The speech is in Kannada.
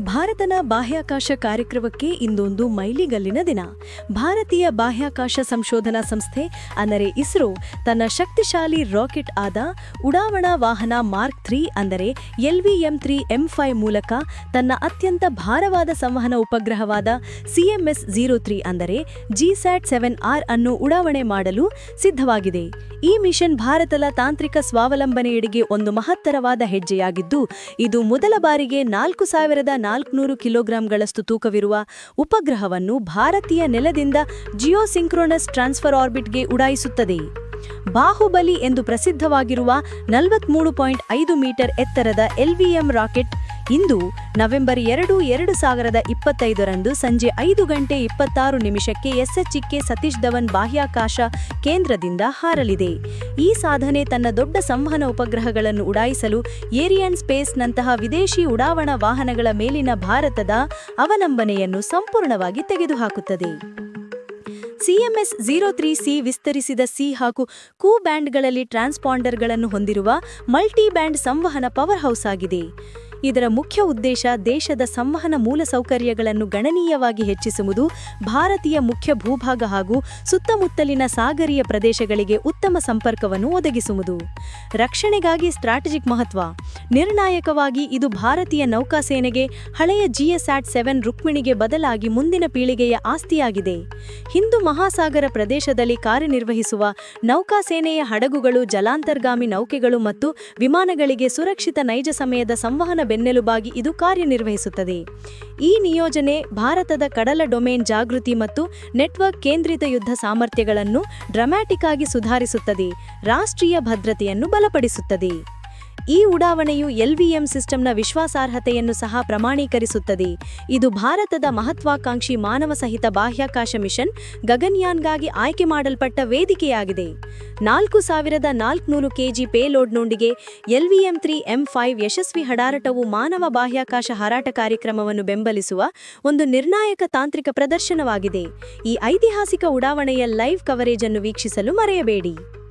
ಭಾರತದ ಬಾಹ್ಯಾಕಾಶ ಕಾರ್ಯಕ್ರಮಕ್ಕೆ ಇಂದೊಂದು ಮೈಲಿಗಲ್ಲಿನ ದಿನ. ಭಾರತೀಯ ಬಾಹ್ಯಾಕಾಶ ಸಂಶೋಧನಾ ಸಂಸ್ಥೆ, ಅಂದರೆ ಇಸ್ರೋ, ತನ್ನ ಶಕ್ತಿಶಾಲಿ ರಾಕೆಟ್ ಆದ ಉಡಾವಣಾ ವಾಹನ ಮಾರ್ಕ್ ತ್ರೀ ಅಂದರೆ L V M three M five ಮೂಲಕ ತನ್ನ ಅತ್ಯಂತ ಭಾರವಾದ ಸಂವಹನ ಉಪಗ್ರಹವಾದ C M S zero three ಅಂದರೆ ಜಿಸ್ಯಾಟ್ ಸೆವೆನ್ ಆರ್ ಅನ್ನು ಉಡಾವಣೆ ಮಾಡಲು ಸಿದ್ಧವಾಗಿದೆ. ಈ ಮಿಷನ್ ಭಾರತದ ತಾಂತ್ರಿಕ ಸ್ವಾವಲಂಬನೆಯೆಡೆಗೆ ಒಂದು ಮಹತ್ತರವಾದ ಹೆಜ್ಜೆಯಾಗಿದ್ದು, ಇದು ಮೊದಲ ಬಾರಿಗೆ ನಾಲ್ಕು ಸಾವಿರದ ನಾಲ್ಕುನೂರು ಕಿಲೋಗ್ರಾಂಗಳಷ್ಟು ತೂಕವಿರುವ ಉಪಗ್ರಹವನ್ನು ಭಾರತೀಯ ನೆಲದಿಂದ ಜಿಯೋಸಿಂಕ್ರೋನಸ್ ಟ್ರಾನ್ಸ್ಫರ್ ಆರ್ಬಿಟ್ಗೆ ಉಡಾಯಿಸುತ್ತದೆ. ಬಾಹುಬಲಿ ಎಂದು ಪ್ರಸಿದ್ಧವಾಗಿರುವ ನಲವತ್ಮೂರು ಪಾಯಿಂಟ್ ಐದು ಮೀಟರ್ ಎತ್ತರದ ಎಲ್ವಿಎಂ ರಾಕೆಟ್ ಇಂದು ನವೆಂಬರ್ ಎರಡು ಎರಡು ಸಾವಿರದ ಇಪ್ಪತ್ತೈದರಂದು ಸಂಜೆ ಐದು ಗಂಟೆ ಇಪ್ಪತ್ತಾರು ನಿಮಿಷಕ್ಕೆ ಎಸ್ಎಚ್ಇಕೆ ಸತೀಶ್ ಧವನ್ ಬಾಹ್ಯಾಕಾಶ ಕೇಂದ್ರದಿಂದ ಹಾರಲಿದೆ. ಈ ಸಾಧನೆ ತನ್ನ ದೊಡ್ಡ ಸಂವಹನ ಉಪಗ್ರಹಗಳನ್ನು ಉಡಾಯಿಸಲು ಏರಿಯನ್ ಸ್ಪೇಸ್ನಂತಹ ವಿದೇಶಿ ಉಡಾವಣಾ ವಾಹನಗಳ ಮೇಲಿನ ಭಾರತದ ಅವಲಂಬನೆಯನ್ನು ಸಂಪೂರ್ಣವಾಗಿ ತೆಗೆದುಹಾಕುತ್ತದೆ. ಸಿಎಂಎಸ್ ಜೀರೋ ತ್ರೀ ಸಿ ವಿಸ್ತರಿಸಿದ ಸಿ ಹಾಗೂ ಕೂ ಬ್ಯಾಂಡ್ಗಳಲ್ಲಿ ಟ್ರಾನ್ಸ್ಪಾಂಡರ್ಗಳನ್ನು ಹೊಂದಿರುವ ಮಲ್ಟಿ ಬ್ಯಾಂಡ್ ಸಂವಹನ ಪವರ್ ಹೌಸ್ ಆಗಿದೆ. ಇದರ ಮುಖ್ಯ ಉದ್ದೇಶ ದೇಶದ ಸಂವಹನ ಮೂಲಸೌಕರ್ಯಗಳನ್ನು ಗಣನೀಯವಾಗಿ ಹೆಚ್ಚಿಸುವುದು, ಭಾರತೀಯ ಮುಖ್ಯ ಭೂಭಾಗ ಹಾಗೂ ಸುತ್ತಮುತ್ತಲಿನ ಸಾಗರೀಯ ಪ್ರದೇಶಗಳಿಗೆ ಉತ್ತಮ ಸಂಪರ್ಕವನ್ನು ಒದಗಿಸುವುದು. ರಕ್ಷಣೆಗಾಗಿ ಸ್ಟ್ರಾಟಜಿಕ್ ಮಹತ್ವ. ನಿರ್ಣಾಯಕವಾಗಿ ಇದು ಭಾರತೀಯ ನೌಕಾಸೇನೆಗೆ ಹಳೆಯ ಜಿಎಸ್ಆಟ್ ಸೆವೆನ್ ರುಕ್ಮಿಣಿಗೆ ಬದಲಾಗಿ ಮುಂದಿನ ಪೀಳಿಗೆಯ ಆಸ್ತಿಯಾಗಿದೆ. ಹಿಂದೂ ಮಹಾಸಾಗರ ಪ್ರದೇಶದಲ್ಲಿ ಕಾರ್ಯನಿರ್ವಹಿಸುವ ನೌಕಾಸೇನೆಯ ಹಡಗುಗಳು ಜಲಾಂತರ್ಗಾಮಿ ನೌಕೆಗಳು ಮತ್ತು ವಿಮಾನಗಳಿಗೆ ಸುರಕ್ಷಿತ ನೈಜ ಸಮಯದ ಸಂವಹನ ಬೆನ್ನೆಲುಬಾಗಿ ಇದು ಕಾರ್ಯನಿರ್ವಹಿಸುತ್ತದೆ. ಈ ನಿಯೋಜನೆ ಭಾರತದ ಕಡಲ ಡೊಮೇನ್ ಜಾಗೃತಿ ಮತ್ತು ನೆಟ್ವರ್ಕ್ ಕೇಂದ್ರಿತ ಯುದ್ಧ ಸಾಮರ್ಥ್ಯಗಳನ್ನು ಡ್ರಮ್ಯಾಟಿಕ್ ಆಗಿ ಸುಧಾರಿಸುತ್ತದೆ. ರಾಷ್ಟ್ರೀಯ ಭದ್ರತೆಯನ್ನು ಬಲಪಡಿಸುತ್ತದೆ. ಈ ಉಡಾವಣೆಯು ಎಲ್ವಿಎಂ ಸಿಸ್ಟಂನ ವಿಶ್ವಾಸಾರ್ಹತೆಯನ್ನು ಸಹ ಪ್ರಮಾಣೀಕರಿಸುತ್ತದೆ. ಇದು ಭಾರತದ ಮಹತ್ವಾಕಾಂಕ್ಷಿ ಮಾನವ ಸಹಿತ ಬಾಹ್ಯಾಕಾಶ ಮಿಷನ್ ಗಗನ್ಯಾನ್ಗಾಗಿ ಆಯ್ಕೆ ಮಾಡಲ್ಪಟ್ಟ ವೇದಿಕೆಯಾಗಿದೆ. ನಾಲ್ಕು ಸಾವಿರದ ನಾಲ್ಕುನೂರು ಕೆಜಿ ಪೇಲೋಡ್ನೊಂದಿಗೆ ಎಲ್ವಿಎಂ ತ್ರೀ ಎಂ ಫೈವ್ ಯಶಸ್ವಿ ಹಡಾರಟವು ಮಾನವ ಬಾಹ್ಯಾಕಾಶ ಹಾರಾಟ ಕಾರ್ಯಕ್ರಮವನ್ನು ಬೆಂಬಲಿಸುವ ಒಂದು ನಿರ್ಣಾಯಕ ತಾಂತ್ರಿಕ ಪ್ರದರ್ಶನವಾಗಿದೆ. ಈ ಐತಿಹಾಸಿಕ ಉಡಾವಣೆಯ ಲೈವ್ ಕವರೇಜ್ ಅನ್ನು ವೀಕ್ಷಿಸಲು ಮರೆಯಬೇಡಿ.